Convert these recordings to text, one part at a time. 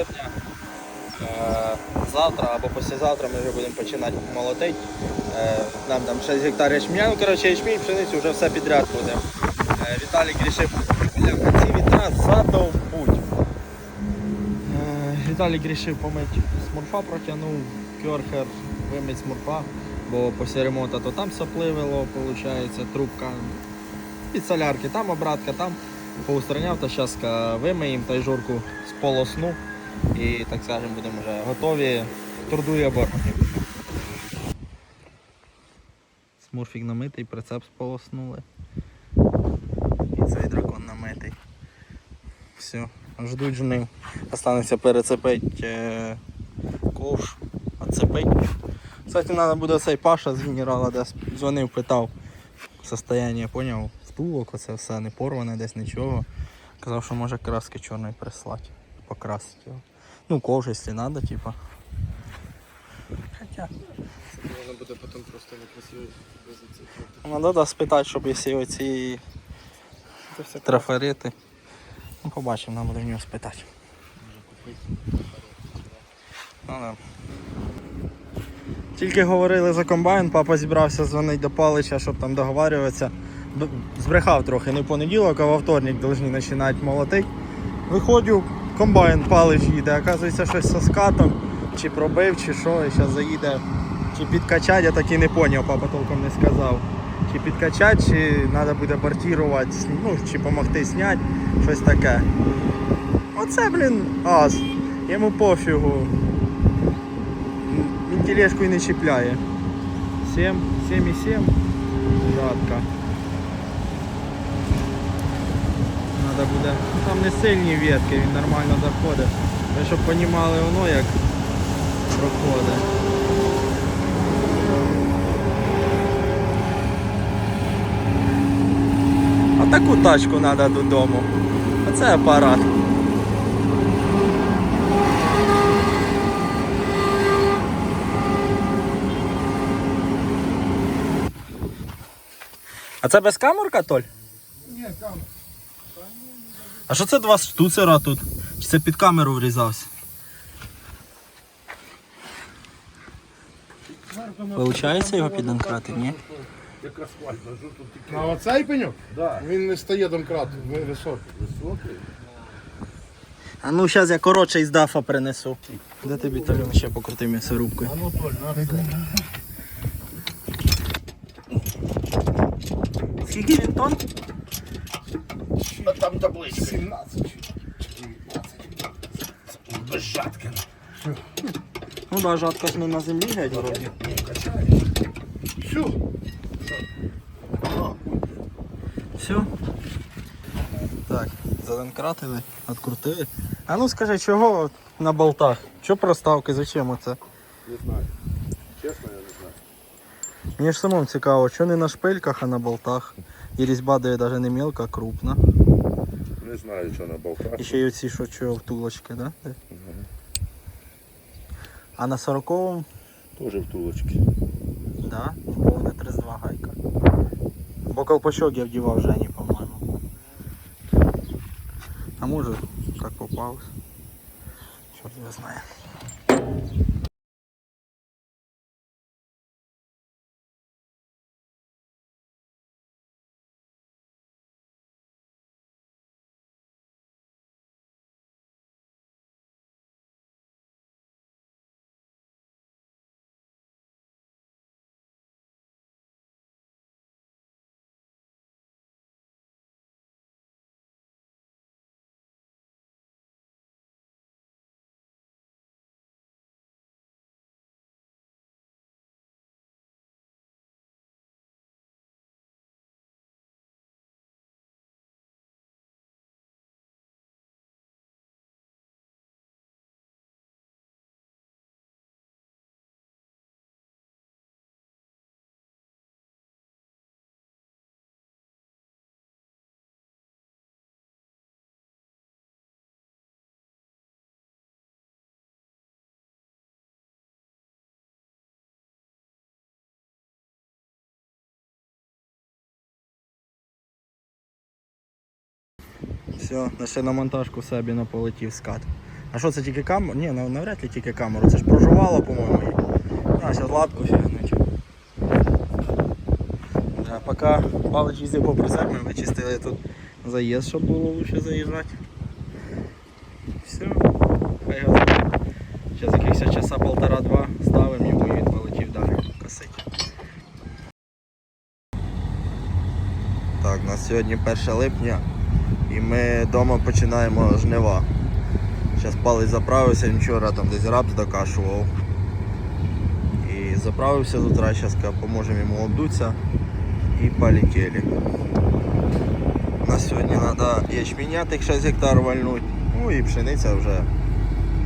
жовтня. Е, Завтра або післязавтра ми вже будемо починати молотити. Е, Нам там 6 гектарів ячменя, ну коротше ячмінь, пшеницю вже все підряд буде. Е, Віталік рішив бляха, ці вітра задовбуть. Віталік рішив помити смурфа, протягнув керхер, вимить смурфа, бо після ремонту то там сопливило, виходить, трубка під солярки, там обратка, там поустраняв, та зараз вимиємо та й жорку сполосну і так скажемо будемо вже готові трудує оборотів. Смурфік намитий, прицеп сполоснули. І цей дракон намитий. Все, ждуть жнив. Останеться перецепити е, ковш, оцепить. Кстати, треба буде цей Паша з генерала десь дзвонив, питав состояние, поняв, втулок, оце все не порване, десь нічого. Казав, що може краски чорної прислати, покрасити його. Ну, ковш, якщо треба, типа. Хоча. Можна буде потім просто некрасиво. Ну, треба спитати, щоб якщо оці трафарети. Ну, побачимо, нам буде в нього спитати. Ну, да. Тільки говорили за комбайн, папа зібрався дзвонити до Палича, щоб там договарюватися. Збрехав трохи, не в понеділок, а во вторник повинні починати молотити. Виходжу, комбайн Палич їде, оказується щось со скатом, чи пробив, чи що, і зараз заїде. Чи підкачати, я так і не зрозумів, папа толком не сказав. Чи підкачати, чи треба буде бортувати, ну, чи допомогти зняти, щось таке. Оце, блін, ас. Йому пофігу. Він тележку і не чіпляє. 7, 7,7. Жатка. Надо буде. Там не сильні ветки, він нормально доходить. Ви щоб понімали воно як проходить. А таку тачку треба додому. Оце апарат. А це без камерка, Толь? Ні, там. А що це два штуцера тут? Чи це під камеру врізався? Получається його піданкрати, ні? Як асфальт, а що тут таке? А оцей пеньок? Да. Він не стає домкрат, він високий. Високий? А ну зараз я коротше із дафа принесу. Де тобі Толюн ще покрути м'ясорубкою? А ну Толь, на Скільки він тонн? А там табличка. 17. Без жатки. Ну да, жатка ж не на землі геть вроді. Все. Все. Так, задонкратили, відкрутили. А ну скажи, чого на болтах? Чого проставки? Зачем оце? Не знаю. Чесно, я не знаю. Мені ж самому цікаво, що не на шпильках, а на болтах. І різьба дає навіть не мелка, а крупна. Не знаю, що на болтах. І ще й оці, що чого, втулочки, да? Де? А на 40-му, Теж втулочки. да, повне 32 гайка. Бо колпачок я вдівав Жені, по-моєму. А може, як попався. Чорт його знає. Все, ще на монтажку собі полетів скат. А що це тільки камера? Ні, навряд ли тільки камеру. Це ж проживало, по-моєму. А, зараз лапку фігнуть. Да, поки Павлович їздив по прицеп, ми вичистили тут заїзд, щоб було лучше заїжджати. Все. Хай готово. Зараз якихось часа полтора-два ставимо і він полетів далі косить. Так, у нас сьогодні 1 липня і ми вдома починаємо жнива. Зараз палець заправився, він вчора там десь рапс докашував. І заправився з утра, зараз поможемо йому обдуться і полетіли. У нас сьогодні треба ячменя тих 6 гектар вальнуть, ну і пшениця вже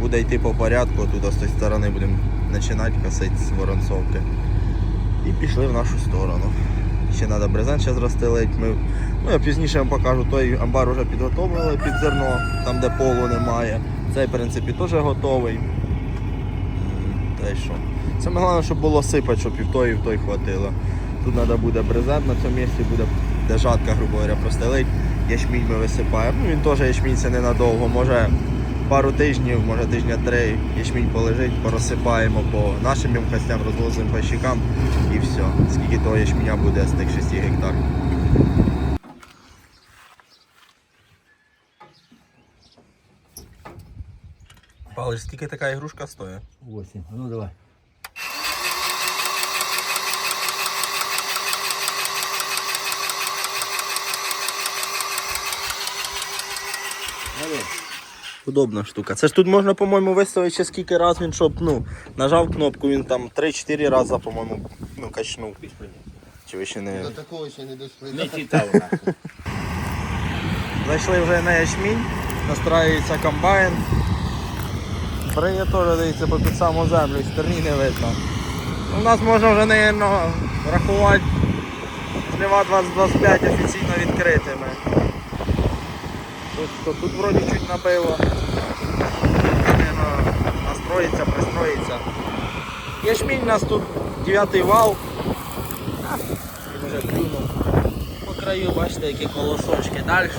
буде йти по порядку, тут з тієї сторони будемо починати косити з воронцовки. І пішли в нашу сторону. Ще треба брезент зараз розстелити. Ми, ну, я пізніше вам покажу, той амбар вже підготовили під зерно, там де полу немає. Цей в принципі теж готовий. Та що. Саме головне, щоб було сипати, щоб і в той, і в той хватило. Тут треба буде брезент на цьому місці, буде де жатка, грубо говоря, простелить. Ячмінь ми висипаємо. Ну він теж ячмінь це ненадовго. Може пару тижнів, може тижня три ячмінь полежить, порозсипаємо по нашим ємкостям, розвозимо по щикам і все. Скільки того ячменя буде з тих 6 гектар. Палич, скільки така ігрушка стоїть? 8. Ну давай. Удобна штука. Це ж тут можна, по-моєму, виставити ще скільки раз він, щоб ну, нажав кнопку, він там 3-4 рази, по-моєму, ну, качнув. Чи ви ще не. До такого ще не дійшли. Не читав. Зайшли вже на ячмінь, настраюється комбайн. Бриє теж дивіться по під саму землю, стерні не видно. У нас можна вже, наверно, рахувати жнива 2025 офіційно відкритими. Тут, тут вроді чуть набило. Настроїться, пристроїться. Ячмінь у нас тут 9 вал. А, вже клюнув по краю, бачите, які колосочки. Далі.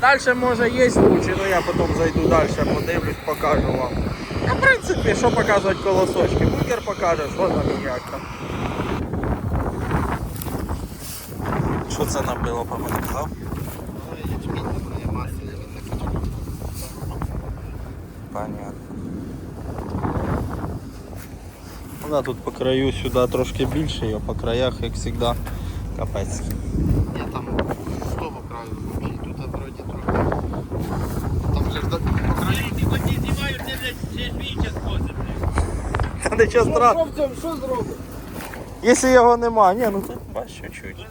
Далі може є лучше, але я потім зайду далі, подивлюсь, покажу вам. А в принципі, що показувати колосочки? Бункер покаже, що там як там. Що це набило, пам'ятав? Понятно. Ну да, тут по краю сюди трошки більше, а по краях, як завжди, капець. Я там з того краю взагалі, тут вроді трохи. Там же ж до по краю. Ти хоч не знімаєш, ти блядь, ще двічі скосить, блядь. Та нічого страшного. в цьому що зробить? Якщо його нема, ні, ну тут бачиш чуть-чуть.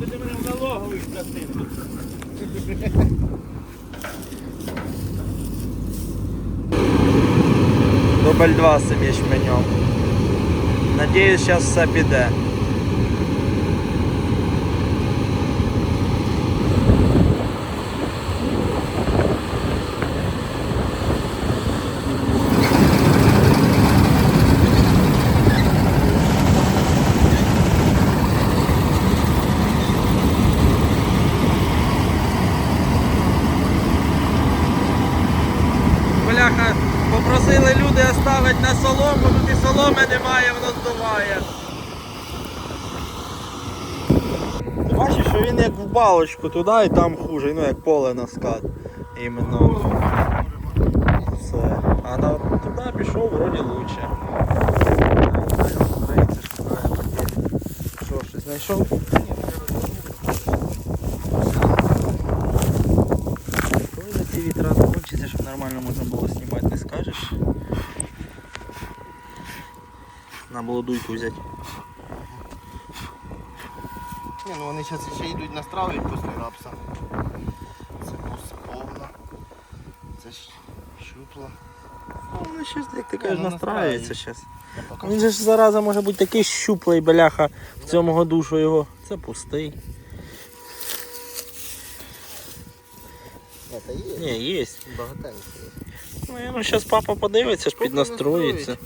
Ти мене в налоговий скотину. Дубль 2 собі цим ячменем. Надіюсь, зараз все піде. Бляха, попросили люди оставити на солому, тут і соломи немає, воно здуває. Бачиш, що він як в балочку туди і там хуже, ну як поле на скат. Іменно. Це. А на туди пішов вроді лучше. Що, щось знайшов? Коли вітра закінчаться, щоб нормально можна було знімати, не скажеш? На було дуйку взяти. Ні, ну вони зараз ще йдуть настраюють після рапса. Це бус повна. Це ж щупла. Ну, воно щось, як ти кажеш, ну, настраюється зараз. Він же ж зараза може бути такий щуплий бляха в цьому году, що його. Це пустий. Та є. Ні, є. Багатенько. Ну, я, ну зараз папа подивиться, ж піднастроїться.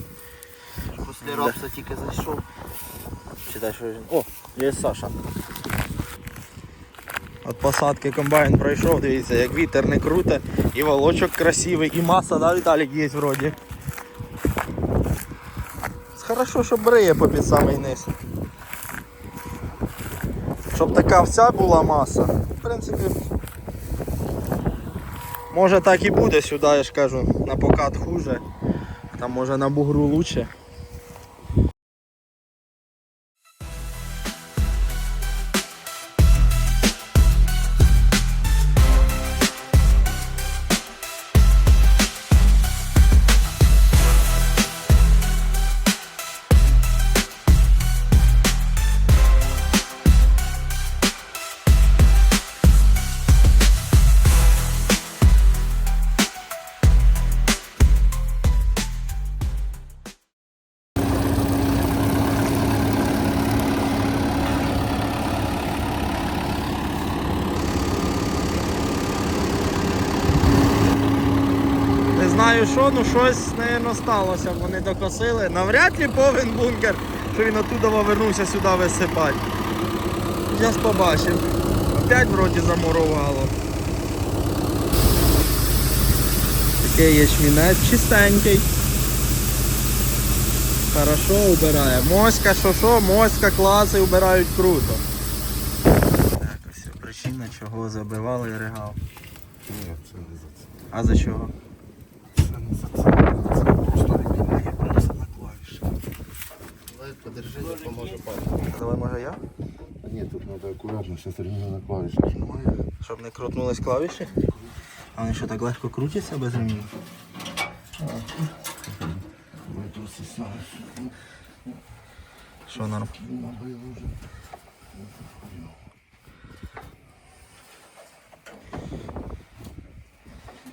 Після рапса тільки зайшов. Читай, що він. О, є Саша. От посадки комбайн пройшов, дивіться, як вітер не круте, і волочок красивий, і маса, да, Віталік, є вроді. Хорошо, що бриє по під самий низ. Щоб така вся була маса. В принципі, може так і буде сюди, я ж кажу, на покат хуже. Там може на бугру лучше. Ну щось, напевно, сталося. Вони докосили. Навряд ли повен бункер, що він оттуда вернувся сюди висипати. Зараз побачив. Опять вроді замурувало. Такий ячмінець чистенький. Хорошо убирає. Моська, що що, моська класи убирають круто. Так, ось причина, чого забивали регал. Ні, це не за це. А за чого? Це це. Це просто відмінає просто клавіші. Давай подержи, допоможе пальцем. Давай може я? Ні, тут треба акуратно, зараз ремінь на клавіші нажимає. Щоб не крутнулись клавіші. А вони що так легко крутяться без всі. Що норм? Набили вже.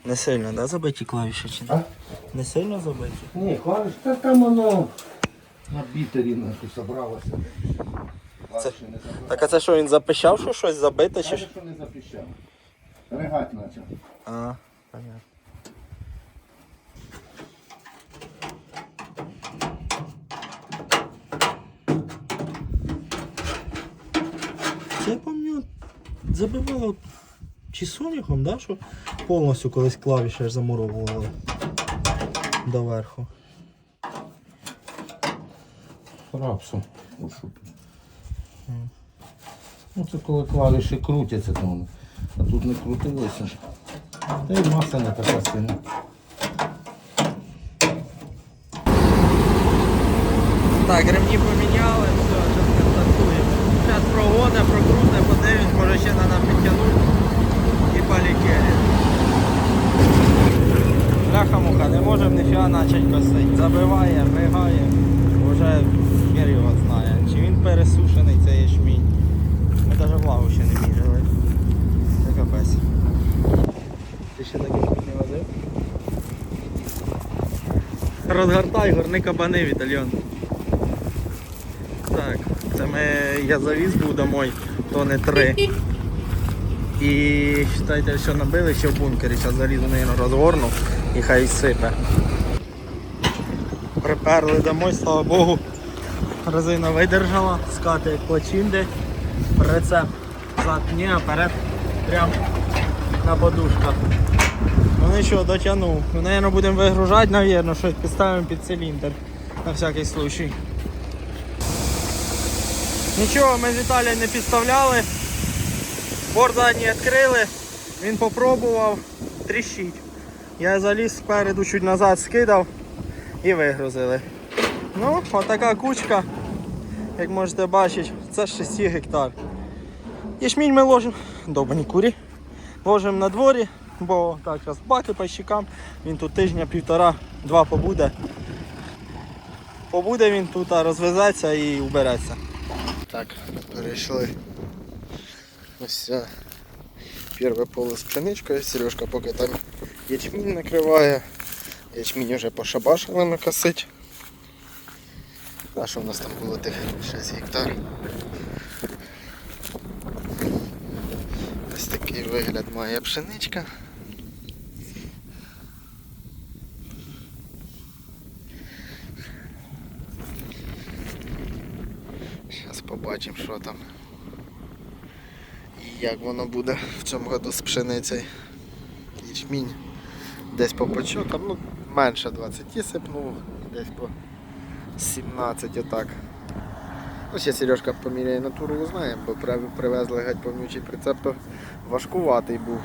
Не сильно, да, забиті клавіші чи А? не? Не сильно забиті? Ні, клавіш, та там воно на бітері нахуй собралося. Клавіші не забрали. Так а це що він запищав, що щось забите чи Каже, що? що не запіщав. Ригать почав. А, понятно. Це я пам'ятаю, забивало чи соняхом, да, що повністю колись клавіші аж замуровували доверху. Рапсом. Ну це коли клавіші крутяться там. А тут не крутилося. Та й маса не така сильна. Так, ремні поміняли, все, зараз контактуємо. Зараз прогоне, прокрутне, подивимось, може ще треба підтягнути і полетіли. Бляха-муха, не можемо ніфіга почати косити. Забиває, ригає, вже хер його знає. Чи він пересушений, цей ячмінь. Ми навіть влагу ще не міряли. Це капець. Ти ще такий не возив? Розгортай, горни кабани, Вітальйон. Так, це ми, я завіз був домой, то не три. І вважайте, все набили ще в бункері, зараз залізу, наверное, розгорну і хай сипе. Приперли домой, слава Богу. Резина видержала, скати як плачинди. Прицеп зад ні, а перед прям на подушках. Ну нічого, дотягнув. Ну, наверное, будемо вигружати, наверное, щось підставимо під циліндр на всякий случай. Нічого, ми з Віталієм не підставляли. Борт задній відкрили, він попробував, тріщить. Я заліз спереду чуть назад скидав і вигрузили. Ну, отака кучка, як можете бачити, це 6 гектар. Ячмінь ми ложимо, довбані курі, ложимо на дворі, бо так зараз баки по щекам, він тут тижня, півтора, два побуде. Побуде він тут, а розвезеться і убереться. Так, перейшли. Ось перше поле з пшеничкою. Сережка поки там ячмінь накриває. Ячмінь вже пошабашили ми косить. А що в нас там було тих 6 гектар? Ось такий вигляд має пшеничка. Зараз побачимо, що там. І як воно буде в цьому году з пшеницею. Ячмінь десь по почотам, ну менше 20 сипнув, десь по 17 отак. Ну, ще Сережка поміряє натуру узнаємо, бо привезли геть повнючий прицеп, то важкуватий був.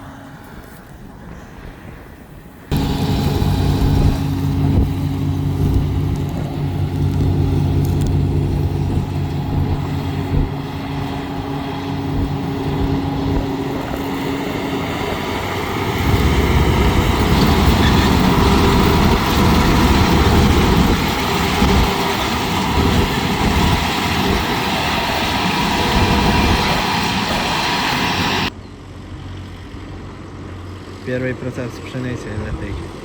Перший процес пшениці летить. На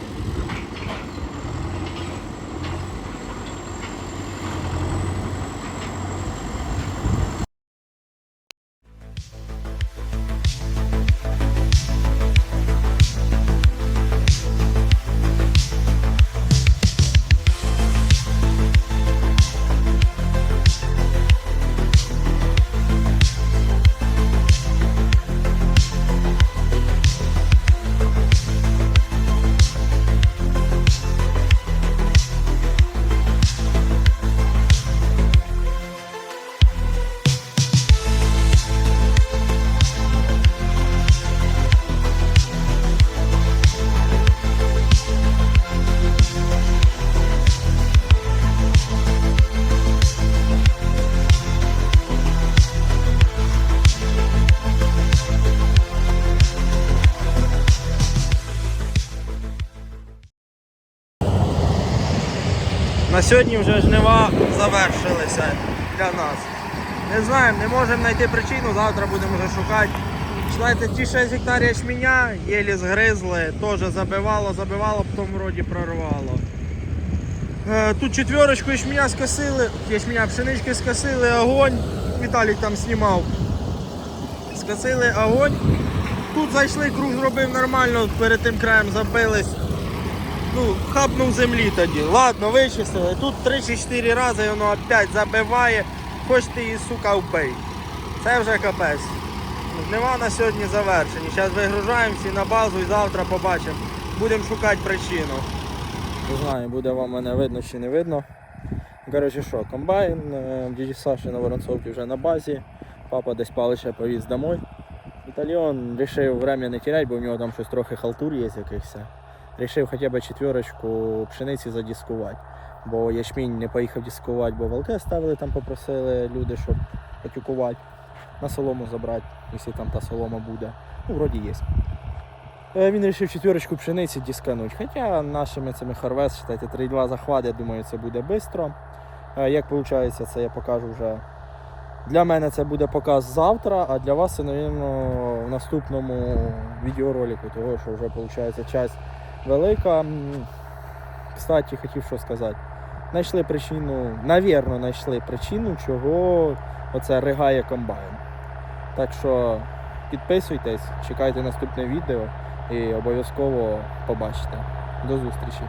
сьогодні вже жнива завершилися для нас. Не знаємо, не можемо знайти причину, завтра будемо вже шукати. Знаєте, ті 6 гектарів ячменя єлі згризли, теж забивало, забивало, потім вроді прорвало. Е, Тут четверочку ячменя скосили, ячменя пшенички скосили, огонь. Віталій там знімав. Скосили огонь. Тут зайшли, круг зробив нормально, перед тим краєм забились ну, хапнув землі тоді. Ладно, вичистили. Тут 3-4 рази воно опять забиває. Хоч ти її, сука, вбий. Це вже капець. Жнива на сьогодні завершені. Зараз вигружаємося на базу і завтра побачимо. Будемо шукати причину. Не знаю, буде вам мене видно чи не видно. Коротше що, комбайн, е, діді Саші на Воронцовці вже на базі. Папа десь палича повіз домой. Італіон вирішив время не теряти, бо в нього там щось трохи халтур є якихось. Рішив хоча б четверочку пшениці задіскувати. Бо ячмінь не поїхав дискувати, бо волки ставили, там попросили люди, щоб потюкувати, на солому забрати, якщо там та солома буде. Ну, вроді є. Е, Він вирішив четверочку пшениці дискануть. Хоча нашими цими Харвест, считайте, 3-2 захват, я думаю, це буде швидко. Як виходить, це я покажу вже. Для мене це буде показ завтра, а для вас це, мабуть, в наступному відеоролику, того що вже виходить час велика. Кстати, хотів що сказати. Знайшли причину, навірно, знайшли причину, чого оце ригає комбайн. Так що підписуйтесь, чекайте наступне відео і обов'язково побачите. До зустрічі!